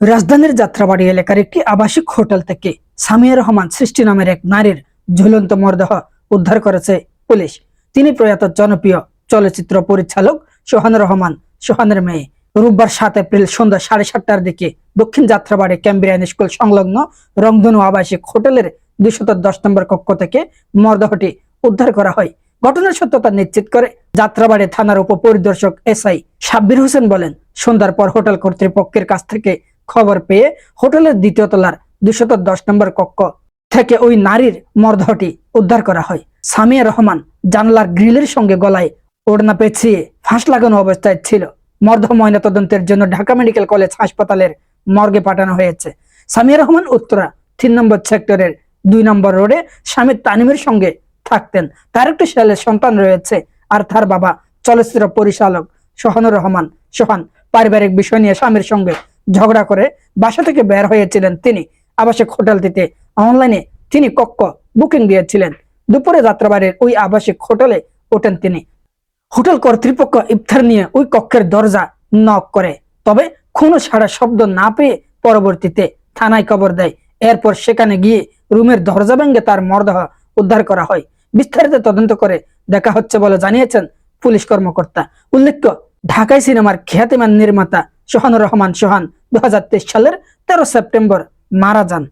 রাজধানীর যাত্রাবাড়ি এলাকার একটি আবাসিক হোটেল থেকে সামিয়া রহমান সৃষ্টি নামের এক নারীর ঝুলন্ত মরদেহ উদ্ধার করেছে পুলিশ। তিনি প্রয়াত জনপ্রিয় চলচ্চিত্র পরিচালক সোহান রহমান, সোহানের মেয়ে। রোববার সাত এপ্রিল সন্ধ্যা সাড়ে সাতটার দিকে দক্ষিণ যাত্রাবাড়ি ক্যাম্বিরিয়ান স্কুল সংলগ্ন রংধনু আবাসিক হোটেলের দুশত দশ নম্বর কক্ষ থেকে মরদেহটি উদ্ধার করা হয়। ঘটনার সত্যতা নিশ্চিত করে যাত্রাবাড়ি থানার উপপরিদর্শক এসআই সাব্বির হোসেন বলেন, সন্ধ্যার পর হোটেল কর্তৃপক্ষের কাছ থেকে খবর পেয়ে হোটেলের দ্বিতীয় তলার দুশত দশ নম্বর কক্ষ থেকে ওই নারীর মরদেহটি উদ্ধার করা হয়। সামিয়া রহমান জানলার গ্রিলের সঙ্গে গলায় ওড়না পেঁচিয়ে ফাঁস লাগানো অবস্থায় ছিল। মর্ধ ময়না তদন্তের জন্য ঢাকা মেডিকেল কলেজ হাসপাতালের মর্গে পাঠানো হয়েছে। সামিয়া রহমান উত্তরা তিন নম্বর সেক্টরের দুই নম্বর রোডে স্বামী তানিমের সঙ্গে থাকতেন। তার একটি ছেলের সন্তান রয়েছে আর তার বাবা চলচ্চিত্র পরিচালক সোহানুর রহমান সোহান পারিবারিক বিষয় নিয়ে স্বামীর সঙ্গে ঝগড়া করে বাসা থেকে বের হয়েছিলেন তিনি। আবাসিক হোটেলটিতে অনলাইনে তিনি কক্ষ বুকিং দিয়েছিলেন। দুপুরে যাত্রাবাড়ির ওই আবাসিক হোটেলে ওঠেন তিনি। হোটেল কর্তৃপক্ষ ইফতার নিয়ে ওই কক্ষের দরজা নক করে। তবে কোনো সাড়া শব্দ না পেয়ে পরবর্তীতে থানায় কবর দেয়। এরপর সেখানে গিয়ে রুমের দরজা ভেঙে তার মরদেহ উদ্ধার করা হয়। বিস্তারিত তদন্ত করে দেখা হচ্ছে বলে জানিয়েছেন পুলিশ কর্মকর্তা। উল্লেখ্য, ঢাকাই সিনেমার খ্যাতিমান নির্মাতা সোহানুর রহমান সোহান দু হাজার তেইশ সালের তেরো সেপ্টেম্বর মারা যান।